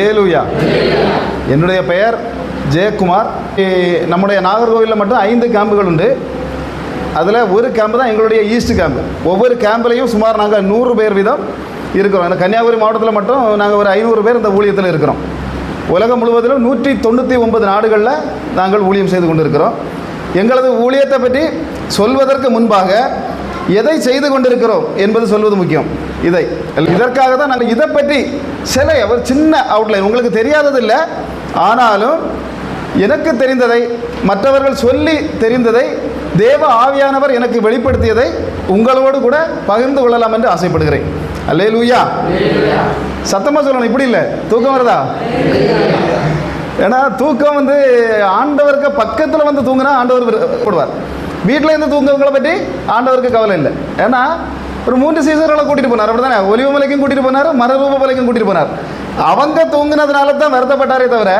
அல்லேலூயா என்னுடைய பெயர் ஜெயக்குமார். நம்முடைய நாகர்கோவிலில் மட்டும் ஐந்து கேம்புகள் உண்டு. அதில் ஒரு கேம்பு தான் எங்களுடைய ஈஸ்ட் கேம்பு ஒவ்வொரு கேம்ப்லேயும் சுமார் நாங்கள் நூறு பேர் வீதம் இருக்கிறோம். இந்த கன்னியாகுமரி மாவட்டத்தில் மட்டும் நாங்கள் ஒரு ஐநூறு பேர் இந்த ஊழியத்தில் இருக்கிறோம். உலகம் முழுவதிலும் நூற்றி தொண்ணூற்றி ஒன்பது நாடுகளில் நாங்கள் ஊழியம் செய்து கொண்டிருக்கிறோம். எங்களது ஊழியத்தை பற்றி சொல்வதற்கு முன்பாக எதை செய்து கொண்டிருக்கிறோம் என்பது சொல்வது முக்கியம். இதை. இதற்காக தான் நாங்கள் இதை பற்றி சில ஒரு சின்ன அவுட்லைன் உங்களுக்கு தெரியாததில்லை. ஆனாலும் எனக்கு தெரிந்ததை மற்றவர்கள் சொல்லி தெரிந்ததை தேவ ஆவியானவர் எனக்கு வெளிப்படுத்தியதை உங்களோடு கூட பகிர்ந்து கொள்ளலாம் என்று ஆசைப்படுகிறேன். அல்லே லூயா சத்தமாக சொல்லணும் இப்படி இல்லை. தூக்கம் வருதா? ஏன்னா தூக்கம் வந்து ஆண்டவருக்கு பக்கத்தில் வந்து தூங்கினா ஆண்டவர் போடுவார் வீட்டில் இருந்து தூங்குவங்களை பற்றி ஆண்டவருக்கு கவலை இல்லை. ஏன்னா ஒரு மூன்று சீசர்களை கூட்டிகிட்டு போனார். அப்படி தானே ஒலிவமலைக்கும் கூட்டிகிட்டு போனார் மரரூப மலைக்கும் கூட்டிகிட்டு போனார். அவங்க தூங்கினதுனால தான் வருத்தப்பட்டாரே தவிர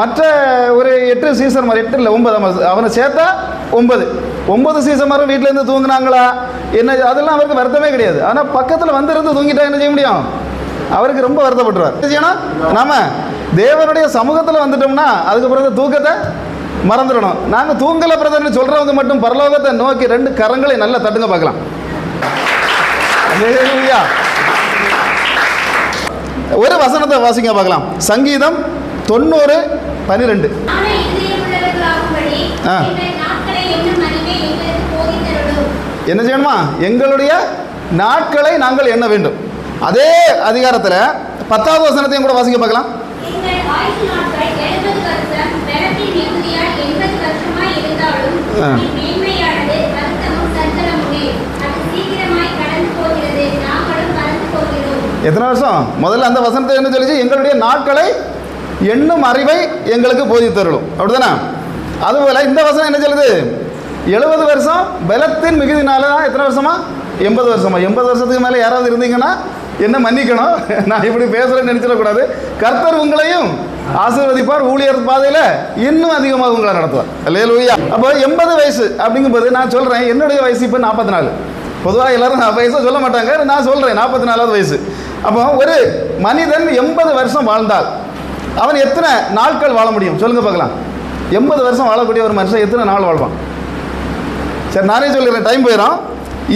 மற்ற ஒரு எட்டு சீசன் மாதிரி எட்டு இல்லை ஒன்பது அவனை சேர்த்தா ஒன்பது. ஒன்பது சீசன் மாதிரி வீட்டிலேருந்து தூங்குனாங்களா? என்ன அதெல்லாம் அவருக்கு வருத்தமே கிடையாது. ஆனால் பக்கத்தில் வந்திருந்து தூங்கிட்டா என்ன செய்ய முடியும்? அவருக்கு ரொம்ப வருத்தப்பட்டுருவார். செய்யணும்? நாம தேவனுடைய சமூகத்தில் வந்துட்டோம்னா அதுக்கு பிறகு தூக்கத்தை மறந்துடணும். நாங்கள் தூங்கல பிரதர்னு சொல்கிறவங்க மட்டும் பரலோகத்தை நோக்கி ரெண்டு கரங்களை நல்லா தட்டுங்க பார்க்கலாம். ஒரு வசனத்தை வாசிங்க பார்க்கலாம். சங்கீதம் தொண்ணூறு பனிரெண்டு. ஆ. என்ன செய்யணுமா? எங்களுடைய நாட்களை நாங்கள் எண்ண வேண்டும். அதே அதிகாரத்தில் பத்தாவது வசனத்தையும் கூட வாசிக்க பார்க்கலாம். எத்தனை வருஷம்? முதல்ல அந்த வசனத்தை என்ன சொல்லிச்சு? எங்களுடைய நாட்களை எண்ணும் அறிவை எங்களுக்கு போதித்தருளும். அப்படிதானே? அதுபோல் இந்த வசனம் என்ன சொல்லுது? எழுபது வருஷம் பலத்தின் மிகுதினால தான் எத்தனை வருஷமா? எண்பது வருஷமா. எண்பது வருஷத்துக்கு மேலே யாராவது இருந்தீங்கன்னா என்ன மன்னிக்கணும்? நான் இப்படி பேசுகிறேன்னு நினச்சிடக்கூடாது. கர்த்தர் உங்களையும் ஆசீர்வதிப்பார் ஊழியர் பாதையில் இன்னும் அதிகமாக உங்களை நடத்துவார். அல்லேலூயா அப்போ எண்பது வயசு அப்படிங்கும்போது நான் சொல்கிறேன் என்னுடைய வயசு இப்போ நாற்பத்தி நாலு பொதுவாக எல்லாரும் வயசாக சொல்ல மாட்டாங்க நான் சொல்கிறேன் நாற்பத்தி நாலாவது வயசு. அப்போ ஒரு மனிதன் எண்பது வருஷம் வாழ்ந்தால் அவன் எத்தனை நாட்கள் வாழ முடியும்? சொல்லுங்க பார்க்கலாம். எண்பது வருஷம் வாழக்கூடிய ஒரு மனுஷன் எத்தனை நாள் வாழ்வான்? சரி நானே சொல்லிடுறேன் டைம் போயிடும்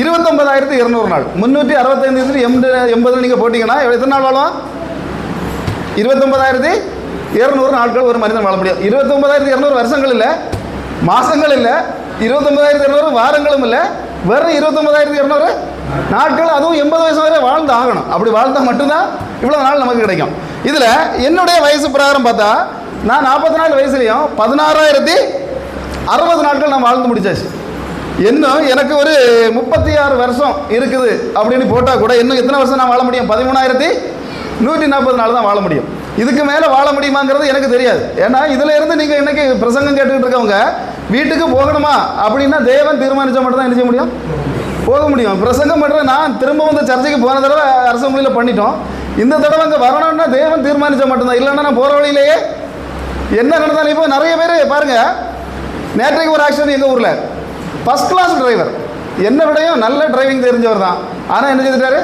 இருபத்தொன்பதாயிரத்து இருநூறு நாள். முந்நூற்றி அறுபத்தைந்து எண்பது எண்பது நீங்கள் போட்டிங்கன்னா எத்தனை நாள் வாழும்? இருபத்தொன்பதாயிரத்தி இருநூறு நாட்கள் ஒரு மனிதன் வாழ முடியும் இருபத்தொன்பதாயிரத்தி இரநூறு வருஷங்கள் இல்லை மாதங்கள் இல்லை இருபத்தொன்பதாயிரத்தி இருநூறு வாரங்களும் இல்லை வெறும் இருபத்தொன்பதாயிரத்தி இருநூறு நாட்கள் அதுவும் எண்பது வயசு வரை வாழ்ந்து ஆகணும். அப்படி வாழ்ந்தால் மட்டும்தான் இவ்வளோ நாள் நமக்கு கிடைக்கும். இதில் என்னுடைய வயசு பிரகாரம் பார்த்தா நான் நாற்பத்தி நாலு வயசுலேயும் பதினாறாயிரத்தி அறுபது நாட்கள் நான் வாழ்ந்து முடிச்சாச்சு. இன்னும் எனக்கு ஒரு முப்பத்தி ஆறு வருஷம் இருக்குது அப்படின்னு போட்டால் கூட இன்னும் எத்தனை வருஷம் நான் வாழ முடியும்? பதிமூணாயிரத்தி நூற்றி நாற்பது நாள் தான் வாழ முடியும். இதுக்கு மேலே வாழ முடியுமாங்கிறது எனக்கு தெரியாது. ஏன்னா இதில் இருந்து நீங்கள் இன்றைக்கி பிரசங்கம் கேட்டுக்கிட்டு இருக்கவங்க வீட்டுக்கு போகணுமா அப்படின்னா தேவன் தீர்மானிச்சா மட்டும் தான் என்ன செய்ய முடியும்? போக முடியும். பிரசங்கம் பண்ணுற நான் திரும்ப வந்து சர்ச்சைக்கு போன தடவை அரசு மொழியில் பண்ணிட்டோம். இந்த தடவை அங்கே வரணும்னா தேவன் தீர்மானிச்சா மட்டும்தான் இல்லைன்னா நான் போகிற வழியிலேயே என்ன நடந்தாலும் இப்போ நிறைய பேர் பாருங்கள் நேற்றைக்கு ஒரு ஆக்சிடென்ட் எங்கள் ஊரில். ஃபஸ்ட் கிளாஸ் டிரைவர் என்னை விடையும் நல்ல டிரைவிங் தெரிஞ்சவர் தான். ஆனால் என்ன செய்துட்டாரு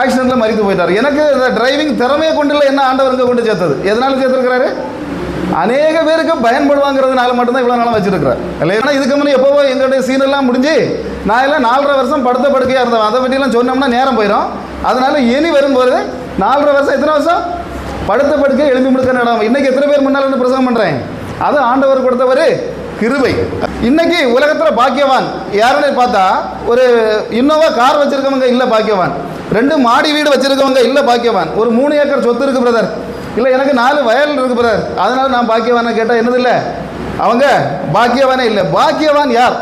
ஆக்சிடெண்ட்டில் மறித்து போயிட்டார். எனக்கு இந்த டிரைவிங் திறமையை கொண்டு இல்லை என்ன ஆண்டவருங்க கொண்டு சேர்த்தது? எதனால சேர்த்துருக்கிறாரு? அநேக பேருக்கு பயன்படுவாங்கிறதுனால மட்டும்தான் இவ்வளோ நாளாக வச்சிருக்கிறார். இல்லைன்னா இதுக்கு முன்னே எப்போவோ எங்களுடைய சீனெல்லாம் முடிஞ்சு நான் எல்லாம் நாலரை வருஷம் படுத்த படுக்கையாக இருந்தேன் அதை பற்றிலாம் சொன்னோம்னா நேரம் போயிடும் அதனால இனி வரும்போது நாலரை வருஷம் எத்தனை வருஷம்? படுத்த படுக்கை எழுப்பி முடுக்க நடம் இன்னைக்கு எத்தனை பேர் முன்னால் பிரசங்கம் பண்ணுறேன் அது ஆண்டவர் கொடுத்தவர் கிருபை. இன்னைக்கு உலகத்தில் பாக்கியவான். யாருன்னு பார்த்தா ஒரு இன்னோவா கார் வச்சிருக்கவங்க இல்லை பாக்கியவான். ரெண்டு மாடி வீடு வச்சிருக்கவங்க இல்லை பாக்கியவான். ஒரு மூணு ஏக்கர் சொத்து இருக்கு பிரதர் இல்லை எனக்கு நாலு வயல் இருக்கு பிரதர் அதனால நான் பாக்கியவானை கேட்டால் என்னது இல்லை? அவங்க பாக்கியவானே இல்லை. பாக்கியவான் யார்?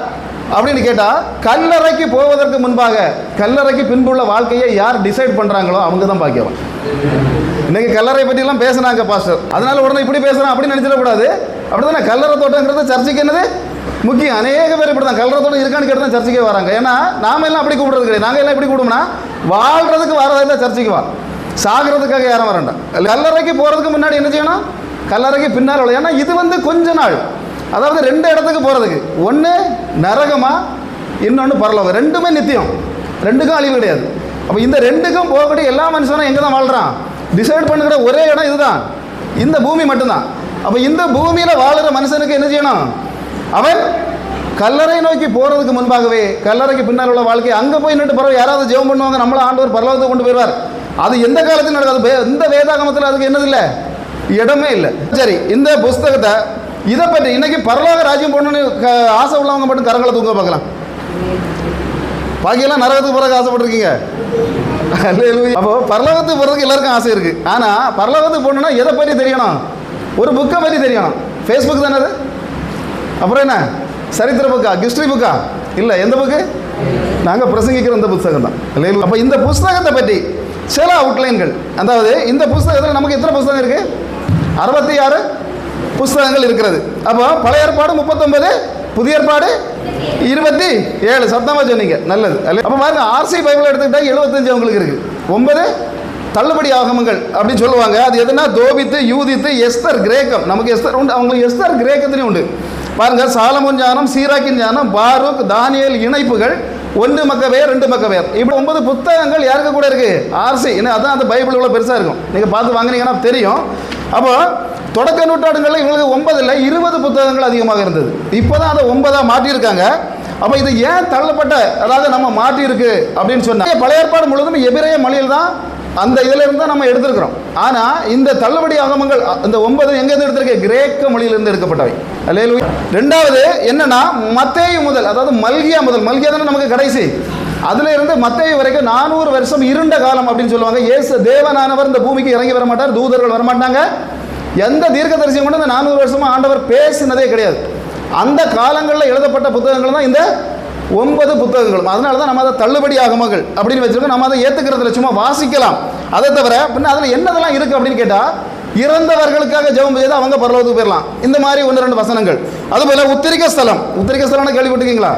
அப்படின்னு கேட்டால் கல்லறைக்கு போவதற்கு முன்பாக கல்லறைக்கு பின்புள்ள வாழ்க்கையை யார் டிசைட் பண்ணுறாங்களோ அவங்க தான் பாக்கியவான். இன்னைக்கு கல்லறை பற்றிலாம் பேசுனாங்க பாஸ்டர் அதனால உடனே இப்படி பேசுகிறேன் அப்படின்னு நினச்சிடக்கூடாது. அப்படிதானே கல்லறை தோட்டங்கிறது சர்ச்சைக்கு என்னது? முக்கியம் அநேக பேர் இப்படி தான் கல்லறை இருக்கான்னு கேட்டு தான் சர்ச்சைக்கே வராங்க. ஏன்னா நாம எல்லாம் அப்படி கூப்பிடுறது கிடையாது. நாங்கள் எல்லாம் எப்படி கூப்பிடுவோம்னா வாழ்றதுக்கு வரதில்லை சர்ச்சைக்கு வா. சாகிறதுக்காக யாரும் வரண்டாம் கல்லறைக்கு போகிறதுக்கு முன்னாடி என்ன செய்யணும்? கல்லறைக்கு பின்னால் உள்ள ஏன்னா இது வந்து கொஞ்ச நாள். அதாவது ரெண்டு இடத்துக்கு போகிறதுக்கு ஒன்று நரகமாக இன்னொன்று பரலோகம். ரெண்டுமே நித்தியம். ரெண்டுக்கும் அழிவு கிடையாது. அப்போ இந்த ரெண்டுக்கும் போகக்கூடிய எல்லா மனுஷனும் எங்கே தான் வாழ்கிறான் டிசைட் பண்ணுகிற ஒரே இடம் இதுதான். இந்த பூமி மட்டும்தான். அப்போ இந்த பூமியில் வாழ்கிற மனுஷனுக்கு என்ன செய்யணும்? அவன் கல்லறை நோக்கி போகிறதுக்கு முன்பாகவே கல்லறைக்கு பின்னால் உள்ள வாழ்க்கை அங்கே போய் நின்று பிறகு யாராவது ஜெபம் பண்ணுவாங்க நம்மள ஆண்டவர் பரலோகத்தை கொண்டு போயிடுவார். அது எந்த காலத்தில் நடக்காது. வே- இந்த வேதாகமத்தில் அதுக்கு என்னது இல்லை? இடமே இல்லை. சரி இந்த புஸ்தகத்தை இதை பற்றி இன்னைக்கு பரலோக ராஜ்யம் போடணும்னு ஆசை உள்ளவங்க மட்டும் கரங்களை தூங்க பார்க்கலாம். பாக்கியெல்லாம் நரகத்துக்கு போகிறதுக்கு ஆசைப்பட்டிருக்கீங்க? அப்போ பரலோகத்துக்கு போகிறதுக்கு எல்லாருக்கும் ஆசை இருக்குது ஆனால் பரலோகத்துக்கு போகணுன்னா எதை பற்றி தெரியணும்? ஒரு புக்கை பற்றி தெரியணும். ஃபேஸ்புக் தானே அது? அப்புறம் என்ன? சரித்திர புக்கா? ஹிஸ்ட்ரி புக்கா? இல்லை எந்த புக்கு? நாங்கள் பிரசங்கிக்கிற இந்த புஸ்தகம் தான். அல்லேலூயா. அப்போ இந்த புஸ்தகத்தை பற்றி சில அவுட்லைன்கள் அதாவது இந்த புஸ்தகத்தில் நமக்கு எத்தனை புஸ்தகம் இருக்குது அறுபத்தி ஆறு புஸ்தகங்கள் இருக்கிறது. அப்போ பழைய ஏற்பாடு முப்பத்தொன்பது புதிய ஏற்பாடு இருபத்தி ஏழு. சத்தமாக சொன்னீங்க. நல்லது. அப்போ பாருங்க ஆர்சி பைபிள் எடுத்துக்கிட்டா எழுபத்தஞ்சு அவங்களுக்கு இருக்குது ஒன்பது தள்ளுபடி ஆகமங்கள் அப்படின்னு சொல்லுவாங்க. அது எதுனா தோபித்து யூதித்து எஸ்தர் கிரேக்கம். நமக்கு எஸ்தர் உண்டு அவங்களுக்கு எஸ்தர் கிரேக்கத்துலேயும் உண்டு. பாருங்க சாலமோன் ஞானம் சீராக்கின் ஞானம் பாரூக் தானியல் இணைப்புகள் ஒன்று மக்கவேர் ரெண்டு மக்கவேர் இப்படி ஒன்பது புத்தகங்கள் யாருக்கு கூட இருக்கு? ஆர்சி. என்ன அதான் அந்த பைபிள் இவ்வளோ பெருசாக இருக்கும். நீங்கள் பார்த்து வாங்குனீங்கன்னா தெரியும். அப்போ தொடக்க நூற்றாண்டுகளில் இவங்களுக்கு ஒன்பது இல்லை இருபது புத்தகங்கள் அதிகமாக இருந்தது. இப்போ தான் அதை ஒன்பதாக மாற்றியிருக்காங்க. அப்போ இது ஏன் தள்ளப்பட்ட அதாவது நம்ம மாற்றியிருக்கு அப்படின்னு சொன்னால் பழைய ஏற்பாடு முழுவதும் எபிரேய மொழியில் தான் அந்த இதிலிருந்து தான் நம்ம எடுத்திருக்கிறோம். ஆனால் இந்த தள்ளுபடி ஆகமங்கள் இந்த ஒன்பது எங்கேருந்து எடுத்திருக்கேன் கிரேக்க மொழியிலிருந்து எடுக்கப்பட்டவை. அல்லேலூயா. ரெண்டாவது என்னன்னா மத்தேயு முதல் அதாவது மல்கியா முதல். மல்கியா தானே நமக்கு கடைசி. அதுல இருந்து மத்திய வரைக்கும் நானூறு வருஷம் இருண்ட காலம் அப்படின்னு சொல்லுவாங்க. ஏசு தேவனானவர் இந்த பூமிக்கு இறங்கி வர மாட்டார் தூதர்கள் வரமாட்டாங்க எந்த தீர்க்கதரிசியும் கூட இந்த நானூறு வருஷமா ஆண்டவர் பேசினதே கிடையாது. அந்த காலங்களில் எழுதப்பட்ட புத்தகங்கள் தான் இந்த ஒன்பது புத்தகங்களும். அதனால தான் நம்ம அதை தள்ளுபடி ஆகமகள் அப்படின்னு வச்சுருக்கோம். நம்ம அதை ஏற்றுக்கிறதுல சும்மா வாசிக்கலாம். அதை தவிர பின்ன அதில் என்னதெல்லாம் இருக்குது அப்படின்னு கேட்டால் இறந்தவர்களுக்காக ஜெபம் செய்து அவங்க பரலோகத்துக்கு போயிடலாம் இந்த மாதிரி ஒன்று ரெண்டு வசனங்கள். அதுபோல் உத்திரிக்க ஸ்தலம். உத்திரிக்க ஸ்தலம்னு கேள்விப்பட்டிருக்கீங்களா?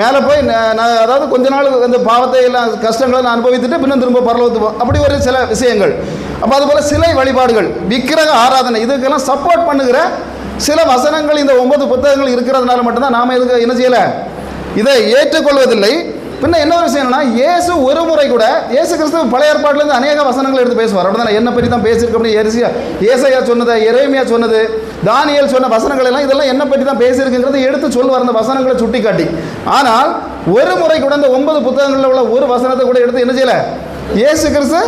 மேலே போய் நான் அதாவது கொஞ்ச நாள் அந்த பாவத்தை எல்லாம் கஷ்டங்களை நான் அனுபவித்துட்டு பின்னும் திரும்ப பரலோகத்துக்கு அப்படி ஒரு சில விஷயங்கள். அப்போ அதுபோல் சிலை வழிபாடுகள் விக்கிரக ஆராதனை இதுக்கெல்லாம் சப்போர்ட் பண்ணுகிற சில வசனங்கள் இந்த ஒன்பது புத்தகங்கள் இருக்கிறதுனால மட்டும்தான் நாம் இதுக்கு என்ன செய்யலை? இதை ஏற்றுக்கொள்வதில்லை. பின்ன என்ன ஒரு விஷயம் இயேசு ஒரு முறை கூட இயேசு கிறிஸ்து பழைய ஏற்பாட்டிலேருந்து அநேக வசனங்கள் எடுத்து பேசுவார். அப்படிதான் என்ன பற்றி தான் பேசியிருக்க அப்படின்னு எரிசியா ஏசையா சொன்னது எரேமியா சொன்னது தானியல் சொன்ன வசனங்கள் எல்லாம் இதெல்லாம் என்ன பற்றி தான் பேசியிருக்குங்கிறத எடுத்து சொல்லுவார். அந்த வசனங்களை சுட்டி காட்டி ஆனால் ஒரு முறை கூட இந்த ஒன்பது புத்தகங்களில் உள்ள ஒரு வசனத்தை கூட எடுத்து என்ன செய்யலை? இயேசு கிறிஸ்து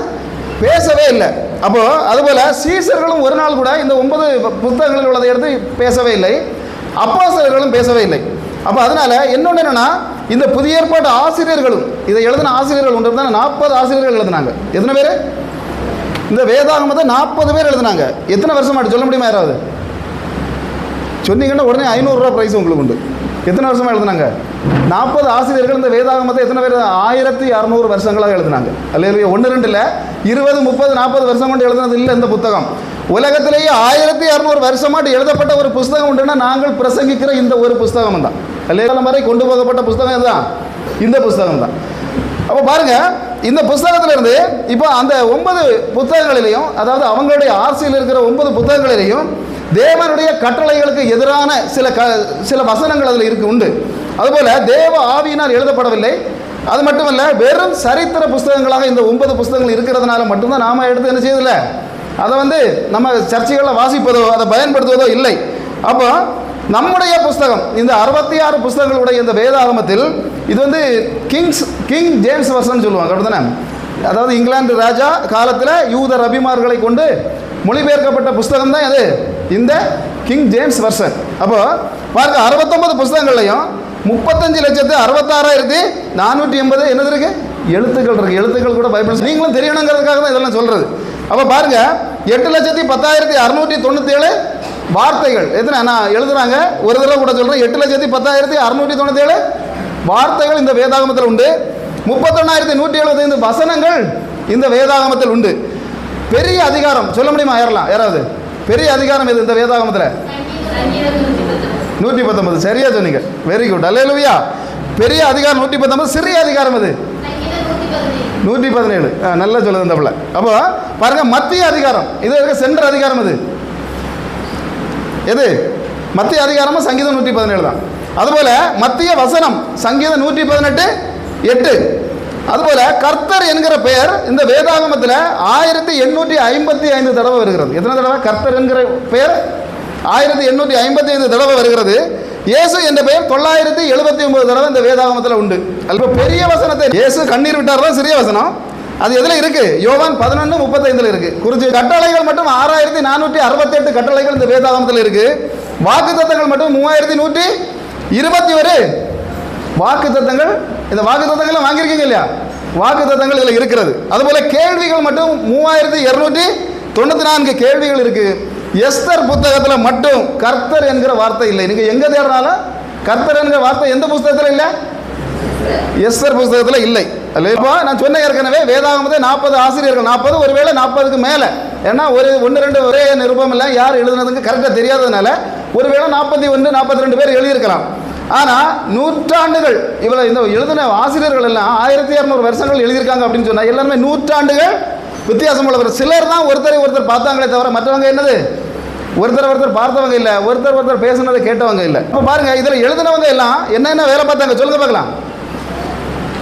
பேசவே இல்லை. அப்போ அதுபோல சீசர்களும் ஒரு நாள் கூட இந்த ஒன்பது புத்தகங்களில் உள்ளதை எடுத்து பேசவே இல்லை. அப்போஸ்தலர்களும் பேசவே இல்லை. அப்போ அதனால் இன்னொன்று என்னென்னா இந்த புதிய ஏற்பாட்டு ஆசிரியர்களும் இதை எழுதின ஆசிரியர்கள் உண்டு தான் நாற்பது ஆசிரியர்கள் எழுதினாங்க. எத்தனை பேர்? இந்த வேதாகமத்தை நாற்பது பேர் எழுதினாங்க. எத்தனை வருஷமாட்டு சொல்ல முடியுமா யாராவது? சொன்னீங்கன்னா உடனே ஐநூறுரூவா ப்ரைஸ் உங்களுக்கு உண்டு. எத்தனை வருஷமா எழுதினாங்க? நாற்பது ஆசிரியர்கள் இந்த வேதாகமத்தை எத்தனை பேர்? ஆயிரத்தி அறநூறு வருஷங்களாக எழுதினாங்க. அல்லையா ஒன்று ரெண்டு இல்லை இருபது முப்பது நாற்பது வருஷம் கொண்டு எழுதுனது இல்லை இந்த புத்தகம். உலகத்திலேயே ஆயிரத்தி அறநூறு வருஷமாட்டு எழுதப்பட்ட ஒரு புஸ்தகம் உண்டுன்னா நாங்கள் பிரசங்கிக்கிற இந்த ஒரு புஸ்தகம் தான். கல்யாணம் வரை கொண்டு போகப்பட்ட புஸ்தகம் இதுதான். இந்த புஸ்தகம் தான். அப்போ பாருங்க இந்த புஸ்தகத்திலிருந்து இப்போ அந்த ஒன்பது புத்தகங்களிலையும் அதாவது அவங்களுடைய ஆசையில் இருக்கிற ஒன்பது புத்தகங்களிலையும் தேவனுடைய கட்டளைகளுக்கு எதிரான சில க சில வசனங்கள் அதில் இருக்கு உண்டு. அதுபோல் தேவ ஆவியினால் எழுதப்படவில்லை. அது மட்டுமல்ல வெறும் சரித்திர புஸ்தகங்களாக இந்த ஒன்பது புஸ்தகங்கள் இருக்கிறதுனால மட்டும்தான் நாம் எடுத்து என்ன செய்யதில்லை அதை வந்து நம்ம சர்ச்சைகளில் வாசிப்பதோ அதை பயன்படுத்துவதோ இல்லை. அப்போ நம்முடைய புஸ்தகம் இந்த அறுபத்தி ஆறு புஸ்தகங்களுடைய இந்த வேதாகமத்தில் இது வந்து கிங்ஸ் கிங் ஜேம்ஸ் வர்ஷன் சொல்லுவாங்க அப்படிதானே அதாவது இங்கிலாந்து ராஜா காலத்தில் யூத ரபிமார்களை கொண்டு மொழிபெயர்க்கப்பட்ட புஸ்தகம் தான் இது இந்த கிங் ஜேம்ஸ் வர்சன் அப்போ பாருங்க அறுபத்தொன்பது புஸ்தகங்கள்லையும் முப்பத்தஞ்சு லட்சத்து அறுபத்தாறாயிரத்தி நானூற்றி எண்பது என்னது இருக்கு? எழுத்துக்கள் இருக்கு. எழுத்துக்கள் கூட பைபிள். நீங்களும் தெரியணுங்கிறதுக்காக தான் இதெல்லாம் சொல்றது. அப்போ பாருங்க எட்டு லட்சத்தி பத்தாயிரத்தி அறுநூற்றி தொண்ணூற்றி ஏழு வார்த்தைகள். எத்தனை? நான் எழுதுறாங்க. ஒரு தடவை கூட சொல்கிறேன் எட்டு லட்சத்தி பத்தாயிரத்தி அறுநூற்றி தொண்ணூற்றேழு வார்த்தைகள் இந்த வேதாகமத்தில் உண்டு. முப்பத்தொன்னாயிரத்தி நூற்றி எழுபத்தைந்து வசனங்கள் இந்த வேதாகமத்தில் உண்டு. பெரிய அதிகாரம். சொல்ல முடியுமா? ஏறலாம் யாராவது? பெரிய அதிகாரம் இது இந்த வேதாகமத்தில்? நூற்றி பத்தொன்பது. சரியா சொன்னீங்க. வெரி குட் லுவியா பெரிய அதிகாரம் நூற்றி பத்தொன்பது. சிறிய அதிகாரம் அது நூற்றி பதினேழு. ஆ, நல்லா சொல்லுது இந்த பிள்ளை. அப்போ பாருங்க மத்திய அதிகாரம். இது இருக்க சென்ற அதிகாரம் இது எது? மத்திய அதிகாரமும் சங்கீதம் நூற்றி பதினேழு தான். அதுபோல் மத்திய வசனம் சங்கீதம் நூற்றி பதினெட்டு எட்டு. அதுபோல் கர்த்தர் என்கிற பெயர் இந்த வேதாகமத்தில் ஆயிரத்தி எண்ணூற்றி ஐம்பத்தி ஐந்து தடவை வருகிறது. எத்தனை தடவை? கர்த்தர் என்கிற பெயர் ஆயிரத்தி எண்ணூற்றி ஐம்பத்தி ஐந்து தடவை வருகிறது. இயேசு என்ற பெயர் தொள்ளாயிரத்தி எழுபத்தி ஒன்பது தடவை இந்த வேதாகமத்தில் உண்டு. அல்ப பெரிய வசனத்தை இயேசு கண்ணீர் விட்டார் தான் சிறிய வசனம். அது எதில் இருக்கு? யோவான் பதினொன்று முப்பத்தைந்தில் இருக்கு. குறிச்சி கட்டளைகள் மட்டும் ஆறாயிரத்தி நானூற்றி அறுபத்தெட்டு கட்டளைகள் இந்த வேதாகமத்தில் இருக்கு. வாக்கு தத்தங்கள் மட்டும் மூவாயிரத்தி நூற்றி இருபத்தி ஒரு. வாக்கு தத்தங்கள் இந்த வாக்கு தத்தங்களை வாங்கியிருக்கீங்க இல்லையா? வாக்கு தத்தங்கள் இதில் இருக்கிறது. அதுபோல கேள்விகள் மட்டும் மூவாயிரத்தி இரநூற்றி தொண்ணூற்றி நான்கு கேள்விகள் இருக்கு. எஸ்தர் புத்தகத்தில் மட்டும் கர்த்தர் என்கிற வார்த்தை இல்லை. நீங்கள் எங்கே தேடுறாலும் கர்த்தர் என்கிற வார்த்தை எந்த புஸ்தகத்தில் இல்லை? எஸ்தர் புஸ்தகத்தில் இல்லை. இப்போ நான் சொன்ன ஏற்கனவே வேதாகமத்தை நாற்பது ஆசிரியர்கள் நாற்பது ஒருவேளை நாற்பதுக்கு மேலே. ஏன்னா ஒரு ஒன்று ரெண்டு ஒரே நிருபம் இல்லை யார் எழுதுனதுக்கு கரெக்டாக தெரியாததுனால ஒருவேளை நாற்பத்தி ஒன்று நாற்பத்தி ரெண்டு பேர் எழுதியிருக்கலாம். ஆனால் நூற்றாண்டுகள் இவ்வளோ இந்த எழுதின ஆசிரியர்கள் எல்லாம் ஆயிரத்தி இரநூறு வருஷங்கள் எழுதியிருக்காங்க அப்படின்னு சொன்னால் எல்லாருமே நூற்றாண்டுகள் வித்தியாசம் உள்ளவர். சிலர் தான் ஒருத்தரை ஒருத்தர் பார்த்தாங்களே தவிர மற்றவங்க என்னது? ஒருத்தர் ஒருத்தர் பார்த்தவங்க இல்லை ஒருத்தர் ஒருத்தர் பேசுனதை கேட்டவங்க இல்லை. இப்போ பாருங்க இதில் எழுதினவங்க எல்லாம் என்னென்ன வேலை பார்த்தாங்க? சொல்லுங்க பார்க்கலாம்.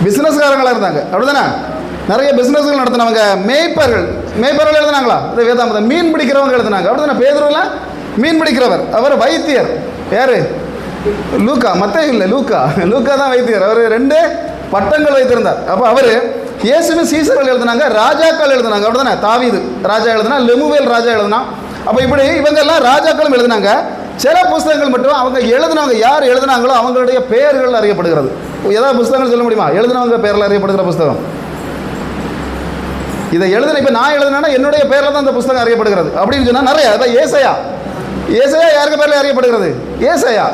பிஸ்னஸ்காரங்களாக இருந்தாங்க. அப்படிதானே? நிறைய பிஸ்னஸ்கள் நடத்தினவங்க மேய்ப்பர்கள். மேய்ப்பர்கள் எழுதினாங்களா? இந்த வேதாமதம். மீன் பிடிக்கிறவங்க எழுதினாங்க. அப்படிதானே? பேதுருவில் மீன் பிடிக்கிறவர். அவர் வைத்தியர். யாரு? லூக்கா. மத்த இல்லை லூக்கா. லூக்கா தான் வைத்தியர். அவர் ரெண்டு பட்டங்கள் வைத்திருந்தார். அப்போ அவர் இயேசுவின் சீசர்கள் எழுதினாங்க ராஜாக்கள் எழுதினாங்க. அப்படிதானே? தாவீது ராஜா எழுதினா லெமுவேல் ராஜா எழுதினா. அப்போ இப்படி இவங்க எல்லாம் ராஜாக்களும் எழுதினாங்க. சில புஸ்தகங்கள் மட்டும் அவங்க எழுதினவங்க யார் எழுதினாங்களோ அவங்களுடைய பெயர்கள் அறியப்படுகிறது. ஏதாவது புஸ்தகங்கள் சொல்ல முடியுமா? எழுதினவங்க பேரில் அறியப்படுகிற புஸ்தகம். இதை எழுதின இப்போ நான் எழுதினா என்னுடைய பேரில் தான் இந்த புஸ்தகம் அறியப்படுகிறது. அப்படின்னு சொன்னால் நிறைய அதான் ஏசையா. ஏசையா யாருக்கு பேரில் அறியப்படுகிறது? ஏசையா.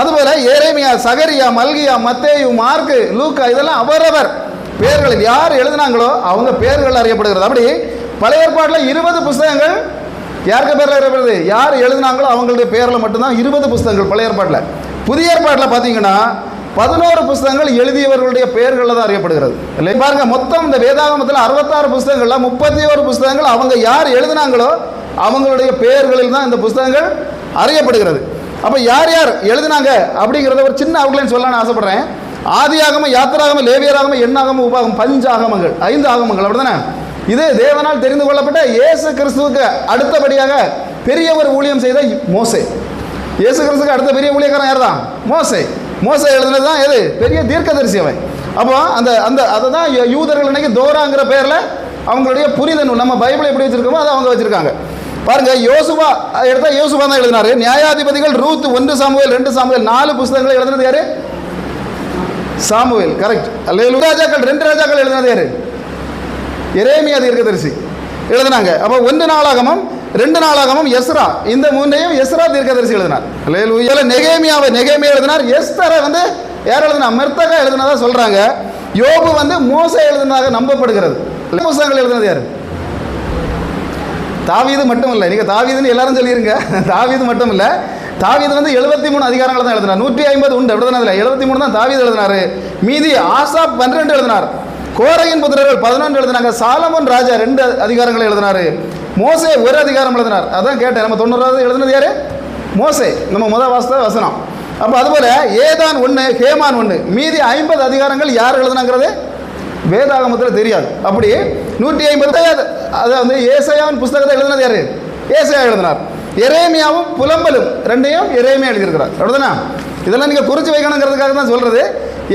அதுபோல ஏரேமியா சகரியா மல்கியா மத்தேயு மார்க்கு லூக்கா இதெல்லாம் அவரவர். பேர்களில் யார் எழுதினாங்களோ அவங்க பேர்கள் அறியப்படுகிறது. அப்படி பழைய ஏற்பாட்டில் இருபது புஸ்தகங்கள் யாருக்கு பேரில் அறியப்படுது யார் எழுதினாங்களோ அவங்களுடைய பேரில் மட்டும்தான் இருபது புஸ்தகங்கள் பழைய ஏற்பாட்டில். புதிய ஏற்பாட்டில் பார்த்தீங்கன்னா பதினோரு புஸ்தகங்கள் எழுதியவர்களுடைய பெயர்களில் தான் அறியப்படுகிறது. இல்லை. பாருங்க மொத்தம் இந்த வேதாகமத்தில் அறுபத்தாறு புஸ்தகங்கள்ல முப்பத்தி ஒரு புஸ்தகங்கள் அவங்க யார் எழுதினாங்களோ அவங்களுடைய பெயர்களில் தான் இந்த புஸ்தகங்கள் அறியப்படுகிறது. அப்போ யார் யார் எழுதினாங்க அப்படிங்கிறத ஒரு சின்ன அவுட்லைன் சொல்லலாம்னு ஆசைப்படுறேன். ஆதியாகம யாத்திராகம லேவியராகம எண்ணாகம உபாகம் பஞ்ச ஆகமங்கள் ஐந்து ஆகமங்கள் அப்படிதானே? இது தேவனால் தெரிந்து கொள்ளப்பட்ட இயேசு கிறிஸ்துவுக்கு அடுத்தபடியாக பெரிய ஒரு ஊழியம் செய்த மோசே. இயேசு கிறிஸ்துக்கு அடுத்த பெரிய ஊழியக்காரன் யார் தான் மோசே. மோச எழுதுனது தான் எது? பெரிய தீர்க்கதரிசி அவன். அப்போ அந்த அந்த அதை தான் யூதர்கள் இன்னைக்கு தோராங்கிற பேரில் அவங்களுடைய புரித நம்ம பைபிள் எப்படி வச்சுருக்கோமோ அதை அவங்க வச்சுருக்காங்க. பாருங்க யோசுவா எடுத்தா யோசுவா தான் எழுதினாரு. நியாயாதிபதிகள் ரூத் ஒன்று சாமுவேல் ரெண்டு சாமுவேல் நாலு புஸ்தகங்களை எழுதுனது யாரு? சாமுவேல் கரெக்ட் அல்ல ராஜாக்கள் ரெண்டு ராஜாக்கள் எழுதினது யாரு? எரேமியா தீர்க்கதரிசி எழுதினாங்க. அப்போ ஒன்று நாளாகமும் ரெண்டு நாளாகமும் எஸ்ரா இந்த மூன்றையும் எஸ்ரா தீர்க்கதரிசி எழுதினார். அல்லேலூயா நெகேமியாவை நெகேமியா எழுதினார் எஸ்தரை வந்து யார் எழுதினா மெர்த்தகா எழுதினதா சொல்றாங்க. யோபு வந்து மோசே எழுதினதாக நம்பப்படுகிறது. புஸ்தகங்கள் எழுதினது யாரு? தாவீது மட்டும் இல்லை நீங்கள் தாவீதுன்னு எல்லாரும் சொல்லிருங்க. தாவீது மட்டும் இல்லை தாவீது வந்து எழுபத்தி மூணு அதிகாரங்களை தான் எழுதினார். நூற்றி ஐம்பது உண்டு அதில். எழுபத்தி மூணு தான் தாவீது எழுதினாரு. மீதி ஆசாப் பன்னிரெண்டு எழுதினார். கோரையின் புத்திரர்கள் பதினொன்று எழுதினாங்க. சாலமன் ராஜா ரெண்டு அதிகாரங்களை எழுதினாரு. மோசே ஒரு அதிகாரம் எழுதினார். அதான் கேட்டேன். நம்ம தொண்ணூறாவது எழுதினது யாரு? மோசே. நம்ம முதல் வாசத்தை வசனம். அப்போ அதுபோல் ஏதான் ஒன்று ஹேமான் ஒன்று மீதி ஐம்பது அதிகாரங்கள் யார் எழுதுனாங்கிறது? வேதாகமத்தில் தெரியாது. அப்படி நூற்றி ஐம்பது அதை வந்து ஏசையாவின் புஸ்தகத்தை எழுதினது யார்? ஏசையா எழுதினார். எரேமியாவும் புலம்பலும் ரெண்டையும் எரேமியா எழுதியிருக்கிறார். எழுதுனா இதெல்லாம் நீங்கள் குறித்து வைக்கணுங்கிறதுக்காக தான் சொல்கிறது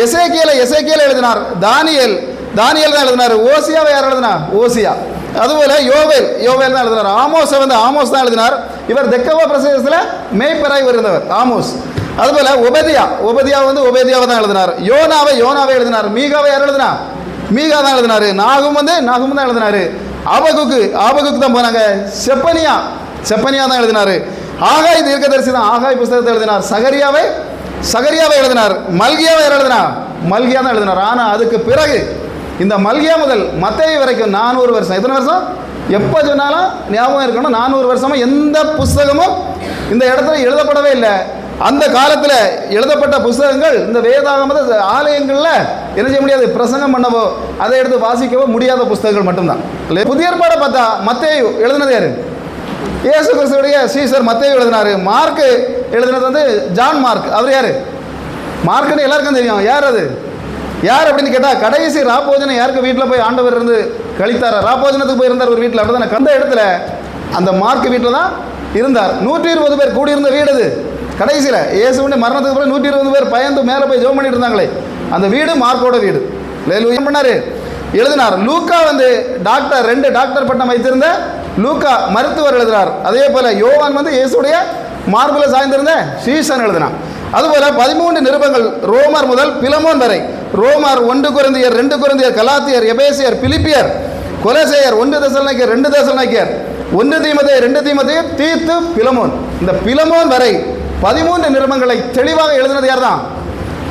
எசேக்கியலை எசேக்கியலை எழுதினார். தானியல் தானியல் தான் எழுதினார். ஓசியாவை யார் எழுதினா ஓசியா. அதுபோல யோவேல் யோவேல் தான் எழுதினார். ஆமோஸை வந்து ஆமோஸ் தான் எழுதினார். இவர் தெக்கவா பிரதேசத்தில் மேய்ப்பராய் இருந்தவர் ஆமோஸ். அதுபோல உபதியா உபதியா வந்து உபதியாவை தான் எழுதினார். யோனாவை யோனாவை எழுதினார். மீகாவை யார் எழுதினா? மீகா தான் எழுதினாரு. நாகும் வந்து நாகும் தான் எழுதினாரு. ஆபகுக்கு ஆபகுக்கு தான் போனாங்க. செப்பனியா செப்பனியா தான் எழுதினாரு. ஆகாய் தீர்க்கதரிசி தான் ஆகாய் புஸ்தகத்தை எழுதினார். சகரியாவை சகரியாவை எழுதினார். மல்கியாவை யார் எழுதினா? மல்கியா தான் எழுதினார். ஆனால் அதுக்கு பிறகு இந்த மல்கியா முதல் மத்தேயு வரைக்கும் நானூறு வருஷம். எத்தனை வருஷம்? எப்போ சொன்னாலும் ஞாபகம் இருக்கணும். நானூறு வருஷமா எந்த புஸ்தகமும் இந்த இடத்துல எழுதப்படவே இல்லை. அந்த காலத்தில் எழுதப்பட்ட புஸ்தகங்கள் இந்த வேதாகமத ஆலயங்களில் என்ன செய்ய முடியாது? பிரசங்கம் பண்ணவோ அதை எடுத்து வாசிக்கவோ முடியாத புஸ்தகங்கள் மட்டும்தான். இல்லை புதிய ஏற்பாடை பார்த்தா மத்தேயு எழுதினது யாரு? இயேசு கிறிஸ்துடைய சீசர் மத்தேயு எழுதினார். மார்க்கு எழுதினது வந்து ஜான் மார்க். அவர் யார்? மார்க்குன்னு எல்லாருக்கும் தெரியும். யார் அது? யார் அப்படின்னு கேட்டால் கடைசி ராபோஜனை யாருக்கு வீட்டில் போய் ஆண்டவர் இருந்து கழித்தார்? ராபோஜனத்துக்கு போய் இருந்தார் ஒரு வீட்டில். அப்படிதானே? அந்த இடத்துல அந்த மார்க் வீட்டில் தான் இருந்தார். நூற்றி இருபது பேர் கூடியிருந்த வீடு அது. கடைசியில் இயேசுவின் மரணத்துக்கு அப்புறம் நூற்றி இருபது பேர் பயந்து மேலே போய் ஜோம் பண்ணிட்டு இருந்தாங்களே. அந்த வீடு மார்க்கோட வீடு. லேலூயா என்ன எழுதினார். லூக்கா வந்து டாக்டர் ரெண்டு டாக்டர் பட்டம் வைத்திருந்த லூக்கா மருத்துவர் எழுதினார் அதே போல் யோவான் வந்து இயேசுடைய மார்பில் சாய்ந்திருந்த சீசன் எழுதினான். அதுபோல் பதிமூன்று நிருபங்கள் ரோமர் முதல் பிலமோன் வரை ரோமர் ஒன்று குருந்தியர் ரெண்டு குருந்தியர் கலாத்தியர் எபேசியர் பிலிப்பியர் கொலசேயர் ஒன்று தசல்நாக்கியர் ரெண்டு தசல்நாக்கியர் ஒன்று தீமதே ரெண்டு தீமதே தீர்த்து பிலமோன். இந்த பிலமோன் வரை பதிமூன்று நிறுவனங்களை தெளிவாக எழுதினது யார் தான்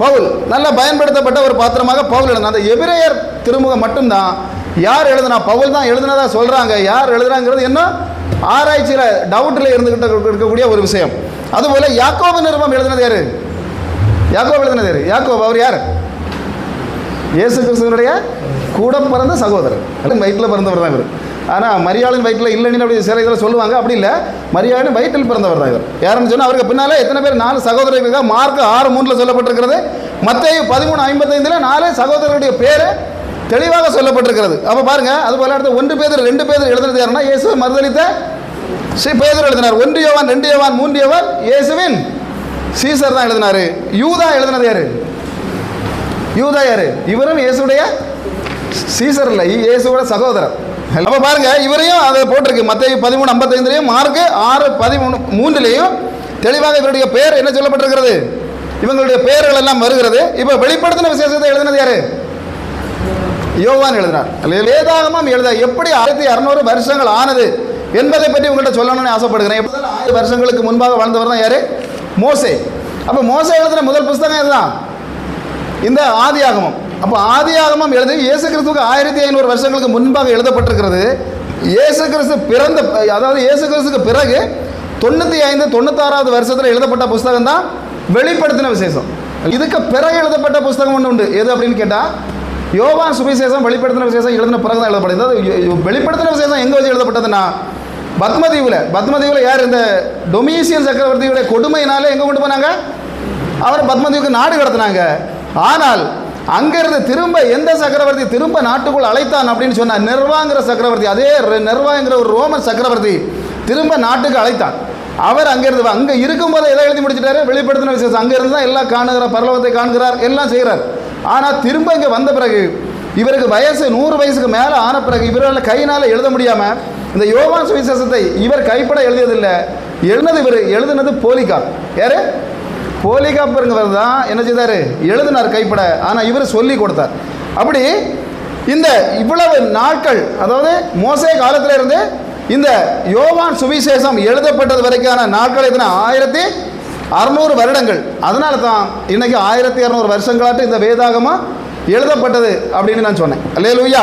பவுல். நல்ல பயன்படுத்தப்பட்ட ஒரு பாத்திரமாக பவுல் எழுதின அந்த எபிரேயர் திருமுகம் மட்டும்தான். யார் எழுதுனா பவுல் தான் எழுதுனதா சொல்கிறாங்க யார் எழுதுறாங்கிறது என்ன? ஆராய்ச்சியில் டவுட்டில் இருந்துகிட்டு இருக்கக்கூடிய ஒரு விஷயம். அதுபோல் யாக்கோபு நிறுவனம் எழுதினது யார்? யாக்கோபு எழுதினது யார்? யாக்கோபு. அவர் யார்? இயேசு கிறிஸ்துவனுடைய கூட பிறந்த சகோதரர். வயிற்றில் பிறந்தவர் தான் இவர். ஆனால் மரியாளின் வயிற்றில் இல்லைன்னு அப்படி சில இதில் சொல்லுவாங்க. அப்படி இல்லை. மரியாளின் வயிற்றில் பிறந்தவர் தான் இவர். யாருன்னு சொன்னால் அவருக்கு பின்னாலே எத்தனை பேர்? நாலு சகோதரர்கள் மார்க் ஆறு மூணில் சொல்லப்பட்டிருக்கிறது. மற்ற பதிமூணு ஐம்பத்தைந்தில் நாலு சகோதரருடைய பேர் தெளிவாக சொல்லப்பட்டிருக்கிறது. அப்போ பாருங்கள் அது போல அடுத்து ஒன்று பேர் ரெண்டு பேர் எழுதுனது யாருன்னா இயேசு மறுதளித்த ஸ்ரீ பேதர் எழுதினார். ஒன்று யோவான் ரெண்டு யோவான் மூன்று யோவான் இயேசுவின் சீசர் தான் எழுதினார். யூதா எழுதினது யாரு? யூதா இவரும் இயேசுடைய சீசர் இல்லை இயேசுவோட சகோதரர். அப்போ பாருங்க இவரையும் அதை போட்டிருக்கு. மத்திய பதிமூணு ஐம்பத்தைந்துலையும் மார்க்கு ஆறு பதிமூணு மூன்றுலையும் தெளிவாக இவருடைய பெயர் என்ன சொல்லப்பட்டிருக்கிறது? இவங்களுடைய பெயர்கள் எல்லாம் வருகிறது. இப்போ வெளிப்படுத்தின விசேஷத்தை எழுதினது யாரு? யோவான் எழுதினார் வேதாகமம் எழுத எப்படி ஆயிரத்தி இரநூறு வருஷங்கள் ஆனது என்பதை பற்றி உங்கள்கிட்ட சொல்லணும்னு ஆசைப்படுகிறேன். எப்படி ஆயிரம் வருஷங்களுக்கு முன்பாக வாழ்ந்தவர் தான் யாரு? மோசே. அப்போ மோசே எழுதின முதல் புஸ்தகம் இதுதான் இந்த ஆதியாகமம். அப்போ ஆதியாகமம் எழுதி இயேசு கிறிஸ்துவுக்கு ஆயிரத்தி ஐநூறு வருஷங்களுக்கு முன்பாக எழுதப்பட்டிருக்கிறது. இயேசு கிறிஸ்து பிறந்த அதாவது இயேசு கிறிஸ்துக்கு பிறகு தொண்ணூற்றி ஐந்து தொண்ணூத்தாறாவது வருஷத்தில் எழுதப்பட்ட புஸ்தகம் தான் வெளிப்படுத்தின விசேஷம். இதுக்கு பிறகு எழுதப்பட்ட புஸ்தகம் ஒன்று உண்டு. எது அப்படின்னு கேட்டால் யோவான் சுவிசேஷம் வெளிப்படுத்தின விசேஷம் எழுதின பிறகு தான் எழுதப்பட்டது வெளிப்படுத்தின விசேஷம் எங்கே வச்சு எழுதப்பட்டதுன்னா பத்மதீவில். பத்மதீவில் யார் இந்த டொமிசியன் சக்கரவர்த்தியுடைய கொடுமையினாலே எங்கே கொண்டு போனாங்க? அவர் பத்மதீவுக்கு நாடு கடத்தினாங்க. ஆனால் அங்கிருந்து திரும்ப எந்த சக்கரவர்த்தி திரும்ப நாட்டுக்குள் அழைத்தான் அப்படின்னு சொன்னா நிர்வாங்கிற சக்கரவர்த்தி அதே நிர்வாங்கிற ஒரு ரோமன் சக்கரவர்த்தி திரும்ப நாட்டுக்கு அழைத்தான். அவர் அங்கிருந்து அங்க இருக்கும்போது எதை எழுதி முடிச்சிட்டாரு? வெளிப்படுத்தின விசேஷம். அங்கிருந்து தான் எல்லாம் காணுகிறார் பரலோகத்தை காண்கிறார் எல்லாம் செய்கிறார். ஆனால் திரும்ப இங்கே வந்த பிறகு இவருக்கு வயசு நூறு வயசுக்கு மேலே ஆன பிறகு இவரால் கையினால் எழுத முடியாமல் இந்த யோகான் சுவிசேஷத்தை இவர் கைப்பட எழுதியதில்லை. எழுதினது இவர் எழுதினது போலிகா. யாரு? போலிகாப்பருங்கிறது தான் என்ன செய்தார்? எழுதினார் கைப்பட. ஆனால் இவர் சொல்லி கொடுத்தார். அப்படி இந்த இவ்வளவு நாட்கள் அதாவது மோசே காலத்தில் இருந்து இந்த யோவான் சுவிசேஷம் எழுதப்பட்டது வரைக்கான நாட்கள் எத்தனை? ஆயிரத்தி அறுநூறு வருடங்கள். அதனால தான் இன்னைக்கு ஆயிரத்தி இரநூறு வருஷங்களாட்டு இந்த வேதாகமாக எழுதப்பட்டது அப்படின்னு நான் சொன்னேன். அல்லேலூயா.